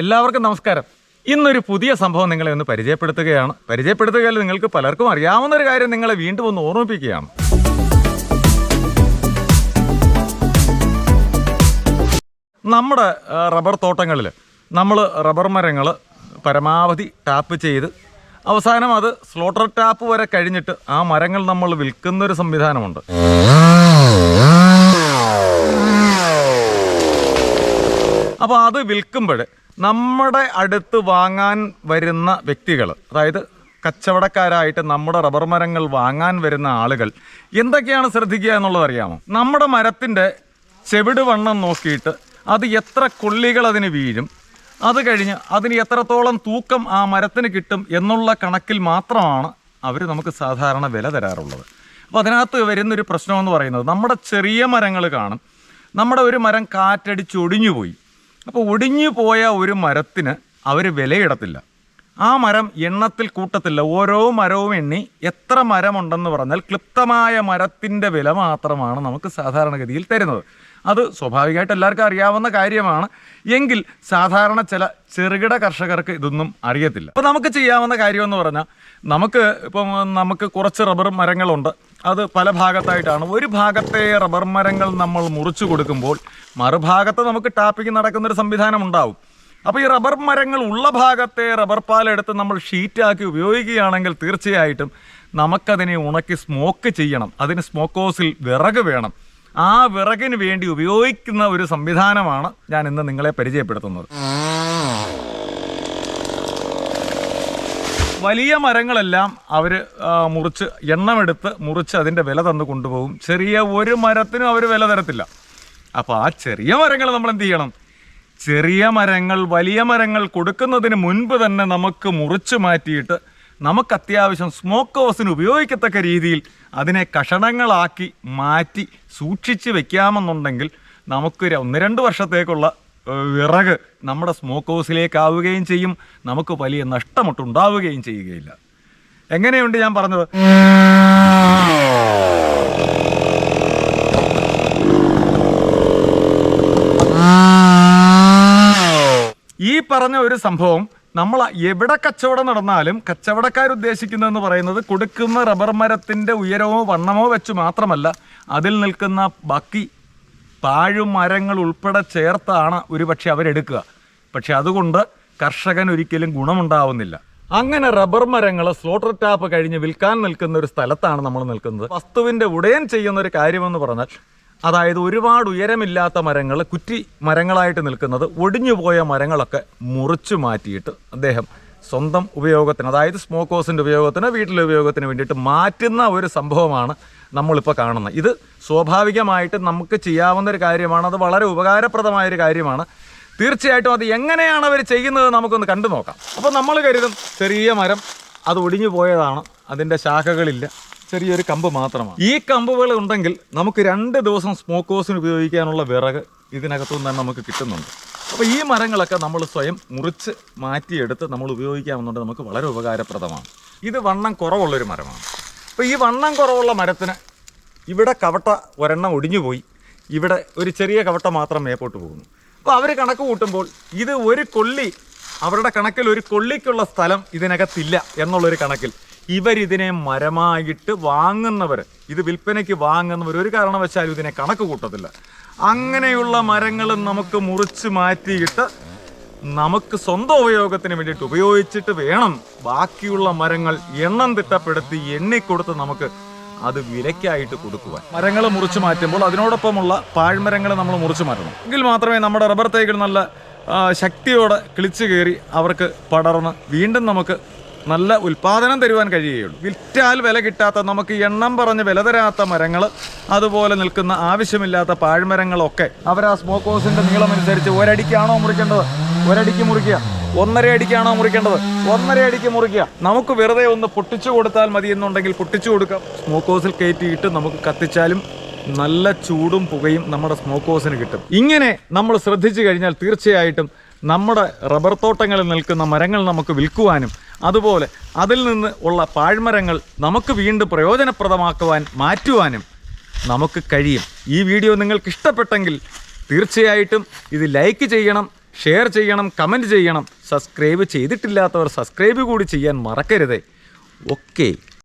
എല്ലാവർക്കും നമസ്കാരം. ഇന്നൊരു പുതിയ സംഭവം നിങ്ങളെ ഒന്ന് പരിചയപ്പെടുത്തുകയാണ്. പരിചയപ്പെടുത്തുകയല്ല നിങ്ങൾക്ക് പലർക്കും അറിയാവുന്ന ഒരു കാര്യം നിങ്ങളെ വീണ്ടും ഒന്ന് ഓർമ്മിപ്പിക്കുകയാണ്. നമ്മുടെ റബ്ബർ തോട്ടങ്ങളിൽ നമ്മൾ റബ്ബർ മരങ്ങൾ പരമാവധി ടാപ്പ് ചെയ്ത് അവസാനം അത് സ്ലോട്ടർ ടാപ്പ് വരെ കഴിഞ്ഞിട്ട് ആ മരങ്ങൾ നമ്മൾ വിൽക്കുന്ന ഒരു സംവിധാനമുണ്ട്. അപ്പോൾ അത് വിൽക്കുമ്പോൾ നമ്മുടെ അടുത്ത് വാങ്ങാൻ വരുന്ന വ്യക്തികൾ അതായത് കച്ചവടക്കാരായിട്ട് നമ്മുടെ റബ്ബർ മരങ്ങൾ വാങ്ങാൻ വരുന്ന ആളുകൾ എന്തൊക്കെയാണ് ശ്രദ്ധിക്കുക എന്നുള്ളത് അറിയാമോ? നമ്മുടെ മരത്തിന്റെ ചെവിട് വണ്ണം നോക്കിയിട്ട് അത് എത്ര കൊള്ളികൾ അതിന് വീഴും അത് കഴിഞ്ഞ് അതിന് എത്രത്തോളം തൂക്കം ആ മരത്തിന് കിട്ടും എന്നുള്ള കണക്കിൽ മാത്രമാണ് അവർ നമുക്ക് സാധാരണ വില തരാറുള്ളത്. അപ്പോൾ അതിനകത്ത് വരുന്നൊരു പ്രശ്നമെന്ന് പറയുന്നത് നമ്മുടെ ചെറിയ മരങ്ങൾ കാണും നമ്മുടെ ഒരു മരം കാറ്റടിച്ചൊടിഞ്ഞു പോയി അപ്പോൾ ഒടിഞ്ഞു പോയ ഒരു മരത്തിന് അവർ വിലയിടത്തില്ല. ആ മരം എണ്ണത്തിൽ കൂട്ടത്തില്ല. ഓരോ മരവും എണ്ണി എത്ര മരമുണ്ടെന്ന് പറഞ്ഞാൽ ക്ലിപ്തമായ മരത്തിന്റെ വില മാത്രമാണ് നമുക്ക് സാധാരണഗതിയിൽ തരുന്നത്. അത് സ്വാഭാവികമായിട്ട് എല്ലാവർക്കും അറിയാവുന്ന കാര്യമാണ്. എങ്കിൽ സാധാരണ ചില ചെറുകിട കർഷകർക്ക് ഇതൊന്നും അറിയത്തില്ല. അപ്പോൾ നമുക്ക് ചെയ്യാവുന്ന കാര്യമെന്ന് പറഞ്ഞാൽ നമുക്ക് ഇപ്പം നമുക്ക് കുറച്ച് റബ്ബർ മരങ്ങളുണ്ട്. അത് പല ഭാഗത്തായിട്ടാണ്. ഒരു ഭാഗത്തെ റബ്ബർ മരങ്ങൾ നമ്മൾ മുറിച്ചു കൊടുക്കുമ്പോൾ മറുഭാഗത്ത് നമുക്ക് ടാപ്പിംഗ് നടക്കുന്നൊരു സംവിധാനം ഉണ്ടാവും. അപ്പോൾ ഈ റബ്ബർ മരങ്ങൾ ഉള്ള ഭാഗത്തെ റബ്ബർ പാലെടുത്ത് നമ്മൾ ഷീറ്റാക്കി ഉപയോഗിക്കുകയാണെങ്കിൽ തീർച്ചയായിട്ടും നമുക്കതിനെ ഉണക്കി സ്മോക്ക് ചെയ്യണം. അതിന് സ്മോക്ക് ഹൗസിൽ വിറക് വേണം. ആ വിറകിന് വേണ്ടി ഉപയോഗിക്കുന്ന ഒരു സംവിധാനമാണ് ഞാൻ ഇന്ന് നിങ്ങളെ പരിചയപ്പെടുത്തുന്നത്. വലിയ മരങ്ങളെല്ലാം അവർ മുറിച്ച് എണ്ണമെടുത്ത് മുറിച്ച് അതിന്റെ വില തന്നു കൊണ്ടുപോകും. ചെറിയ ഒരു മരത്തിനും അവർ വില തരത്തില്ല. അപ്പോൾ ആ ചെറിയ മരങ്ങൾ നമ്മൾ എന്ത് ചെയ്യണം? ചെറിയ മരങ്ങൾ വലിയ മരങ്ങൾ കൊടുക്കുന്നതിന് മുൻപ് തന്നെ നമുക്ക് മുറിച്ച് മാറ്റിയിട്ട് നമുക്ക് അത്യാവശ്യം സ്മോക്ക് ഹൗസിന് ഉപയോഗിക്കത്തക്ക രീതിയിൽ അതിനെ കഷണങ്ങളാക്കി മാറ്റി സൂക്ഷിച്ച് വെക്കാമെന്നുണ്ടെങ്കിൽ നമുക്ക് ഒന്ന് രണ്ട് വർഷത്തേക്കുള്ള വിറക് നമ്മുടെ സ്മോക്ക് ഹൗസിലേക്കാവുകയും ചെയ്യും. നമുക്ക് വലിയ നഷ്ടമൊട്ടുണ്ടാവുകയും ചെയ്യുകയില്ല. എങ്ങനെയുണ്ട് ഞാൻ പറഞ്ഞത്? ഈ പറഞ്ഞ ഒരു സംഭവം നമ്മൾ എവിടെ കച്ചവടം നടന്നാലും കച്ചവടക്കാർ ഉദ്ദേശിക്കുന്നതെന്ന് പറയുന്നത് കൊടുക്കുന്ന റബ്ബർ മരത്തിന്റെ ഉയരമോ വണ്ണമോ വെച്ച് മാത്രമല്ല അതിൽ നിൽക്കുന്ന ബാക്കി പാഴും മരങ്ങൾ ഉൾപ്പെടെ ചേർത്താണ് ഒരുപക്ഷെ അവരെടുക്കുക. പക്ഷെ അതുകൊണ്ട് കർഷകൻ ഒരിക്കലും ഗുണമുണ്ടാവുന്നില്ല. അങ്ങനെ റബ്ബർ മരങ്ങൾ സ്ലോട്ടർ ടാപ്പ് കഴിഞ്ഞ് വിൽക്കാൻ നിൽക്കുന്ന ഒരു സ്ഥലത്താണ് നമ്മൾ നിൽക്കുന്നത്. വസ്തുവിന്റെ ഉടയൻ ചെയ്യുന്ന ഒരു കാര്യമെന്ന് പറഞ്ഞാൽ അതായത് ഒരുപാട് ഉയരമില്ലാത്ത മരങ്ങൾ കുറ്റി മരങ്ങളായിട്ട് നിൽക്കുന്നത് ഒടിഞ്ഞു പോയ മരങ്ങളൊക്കെ മുറിച്ചു മാറ്റിയിട്ട് അദ്ദേഹം സ്വന്തം ഉപയോഗത്തിന് അതായത് സ്മോക്ക് ഹൗസിന്റെ ഉപയോഗത്തിന് വീട്ടിലെ ഉപയോഗത്തിന് വേണ്ടിയിട്ട് മാറ്റുന്ന ഒരു സംഭവമാണ് നമ്മളിപ്പോൾ കാണുന്നത്. ഇത് സ്വാഭാവികമായിട്ട് നമുക്ക് ചെയ്യാവുന്ന ഒരു കാര്യമാണ് അത് വളരെ ഉപകാരപ്രദമായ ഒരു കാര്യമാണ്. തീർച്ചയായിട്ടും അത് എങ്ങനെയാണ് അവർ ചെയ്യുന്നത് നമുക്കൊന്ന് കണ്ടു നോക്കാം. അപ്പോൾ നമ്മൾ കരുതും ചെറിയ മരം അത് ഒടിഞ്ഞു പോയതാണ് അതിന്റെ ശാഖകളില്ല. ചെറിയൊരു കമ്പ് മാത്രമാണ്. ഈ കമ്പുകൾ ഉണ്ടെങ്കിൽ നമുക്ക് രണ്ട് ദിവസം സ്മോക്ക് ഹോസിന് ഉപയോഗിക്കാനുള്ള വിറക് ഇതിനകത്തു നിന്ന് നമുക്ക് കിട്ടുന്നുണ്ട്. അപ്പോൾ ഈ മരങ്ങളൊക്കെ നമ്മൾ സ്വയം മുറിച്ച് മാറ്റിയെടുത്ത് നമ്മൾ ഉപയോഗിക്കാമെന്നുണ്ട് നമുക്ക് വളരെ ഉപകാരപ്രദമാണ്. ഇത് വണ്ണം കുറവുള്ളൊരു മരമാണ്. അപ്പോൾ ഈ വണ്ണം കുറവുള്ള മരത്തിന് ഇവിടെ കവട്ട ഒരെണ്ണം ഒടിഞ്ഞു പോയി ഇവിടെ ഒരു ചെറിയ കവട്ട മാത്രം മേപ്പോട്ട് പോകുന്നു. അപ്പോൾ അവർ കണക്ക് കൂട്ടുമ്പോൾ ഇത് ഒരു കൊള്ളി അവരുടെ കണക്കിൽ ഒരു കൊള്ളിക്കുള്ള സ്ഥലം ഇതിനകത്തില്ല എന്നുള്ളൊരു കണക്കിൽ ഇവരിതിനെ മരമായിട്ട് വാങ്ങുന്നവർ ഇത് വിൽപ്പനയ്ക്ക് വാങ്ങുന്നവർ ഒരു കാരണവശാലും ഇതിനെ കണക്ക് കൂട്ടത്തില്ല. അങ്ങനെയുള്ള മരങ്ങൾ നമുക്ക് മുറിച്ച് മാറ്റിയിട്ട് നമുക്ക് സ്വന്തം ഉപയോഗത്തിന് വേണ്ടിയിട്ട് ഉപയോഗിച്ചിട്ട് വേണം ബാക്കിയുള്ള മരങ്ങൾ എണ്ണം തിട്ടപ്പെടുത്തി എണ്ണിക്കൊടുത്ത് നമുക്ക് അത് വിലയ്ക്കായിട്ട് കൊടുക്കുവാൻ. മരങ്ങൾ മുറിച്ച് മാറ്റുമ്പോൾ അതിനോടൊപ്പമുള്ള പാഴ്മരങ്ങൾ നമ്മൾ മുറിച്ച് മാറ്റണം. എങ്കിൽ മാത്രമേ നമ്മുടെ റബ്ബർ തൈകൾ നല്ല ശക്തിയോടെ കിളിച്ചു കയറി അവർക്ക് പടർന്ന് വീണ്ടും നമുക്ക് നല്ല ഉൽപാദനം തരുവാൻ കഴിയുകയുള്ളൂ. വിറ്റാൽ വില കിട്ടാത്ത നമുക്ക് എണ്ണം പറഞ്ഞ് വില തരാത്ത മരങ്ങൾ അതുപോലെ നിൽക്കുന്ന ആവശ്യമില്ലാത്ത പാഴ്മരങ്ങളൊക്കെ അവർ ആ സ്മോക്ക് ഹൗസിന്റെ നീളം അനുസരിച്ച് ഒരടിക്കാണോ മുറിക്കേണ്ടത്? ഒരടിക്ക് മുറിക്കുക. ഒന്നര അടിക്കാണോ മുറിക്കേണ്ടത്? ഒന്നര അടിക്ക് മുറിക്കുക. നമുക്ക് വെറുതെ ഒന്ന് പൊട്ടിച്ചു കൊടുത്താൽ മതി എന്നുണ്ടെങ്കിൽ പൊട്ടിച്ചു കൊടുക്കാം. സ്മോക്ക് ഹൗസിൽ കയറ്റിയിട്ട് നമുക്ക് കത്തിച്ചാലും നല്ല ചൂടും പുകയും നമ്മുടെ സ്മോക്ക് ഹൗസിന് കിട്ടും. ഇങ്ങനെ നമ്മൾ ശ്രദ്ധിച്ചു കഴിഞ്ഞാൽ തീർച്ചയായിട്ടും നമ്മുടെ റബ്ബർ തോട്ടങ്ങളിൽ നിൽക്കുന്ന മരങ്ങൾ നമുക്ക് വിൽക്കുവാനും അതുപോലെ അതിൽ നിന്ന് ഉള്ള പാഴ്മരങ്ങൾ നമുക്ക് വീണ്ടും പ്രയോജനപ്രദമാക്കുവാൻ മാറ്റുവാനും നമുക്ക് കഴിയും. ഈ വീഡിയോ നിങ്ങൾക്ക് ഇഷ്ടപ്പെട്ടെങ്കിൽ തീർച്ചയായിട്ടും ഇത് ലൈക്ക് ചെയ്യണം ഷെയർ ചെയ്യണം കമന്റ് ചെയ്യണം. സബ്സ്ക്രൈബ് ചെയ്തിട്ടില്ലാത്തവർ സബ്സ്ക്രൈബ് കൂടി ചെയ്യാൻ മറക്കരുതേ. ഓക്കെ.